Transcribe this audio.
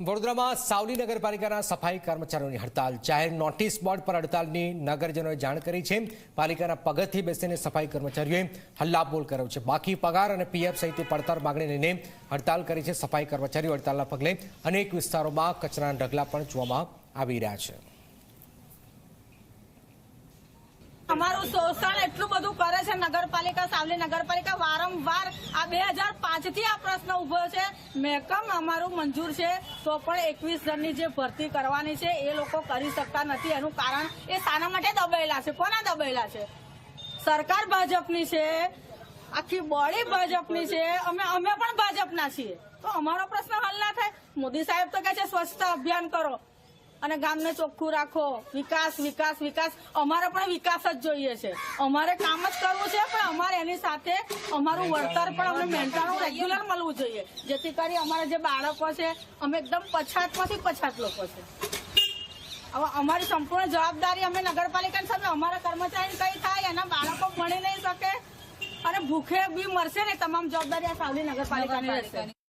વડોદરામાં સાવલી નગરપાલિકાના સફાઈ કર્મચારીઓની હડતાલ. જાહેર નોટિસ બોર્ડ પર હડતાલની નગરજનોએ જાણ કરી છે. પાલિકાના પગથી બેસીને સફાઈ કર્મચારીઓએ હલ્લાબોલ કર્યો છે. બાકી પગાર અને પીએફ સહિતની પડતર માગણી લઈને હડતાલ કરી છે સફાઈ કર્મચારીઓ. હડતાલના પગલે અનેક વિસ્તારોમાં કચરાના ઢગલા પણ જોવામાં આવી રહ્યા છે. અમારું શોષણ એટલું બધું કરે છે નગરપાલિકા, સાવલી નગરપાલિકા વારંવાર આ બે હજાર આ પ્રશ્ન ઊભો છે. મહેકમ અમારું મંજૂર છે. તો પણ એકવીસ જણની જે ભરતી કરવાની છે, એ લોકો કરી શકતા નથી. એનું કારણ એ શાના માટે દબાયેલા છે. કોના દબાયેલા છે? સરકાર ભાજપની છે. આખી બોડી ભાજપની છે. અમે અમે પણ ભાજપના છીએ. તો અમારો પ્રશ્ન હલ ના થાય. મોદી સાહેબ તો કહે છે, સ્વચ્છતા અભિયાન કરો. અને ગામને ચોખ્ખું રાખો. વિકાસ વિકાસ વિકાસ. અમારે પણ વિકાસ જ જોઈએ છે. અમારે કામ જ કરવું છે. પણ એની સાથે અમારું વળતર પણ અમને મહેનતાણું રેગ્યુલર મળવું જોઈએ. જેથી કરી અમારા જે બાળકો છે, અમે એકદમ પછાતમાંથી પછાત લોકો છે. અમારી સંપૂર્ણ જવાબદારી અમે નગરપાલિકાની સામે, અમારા કર્મચારી કઈ થાય, એના બાળકો ભણી નહીં શકે, અને ભૂખે બી મરશે ને, તમામ જવાબદારી આ સાવલી નગરપાલિકાની રહેશે.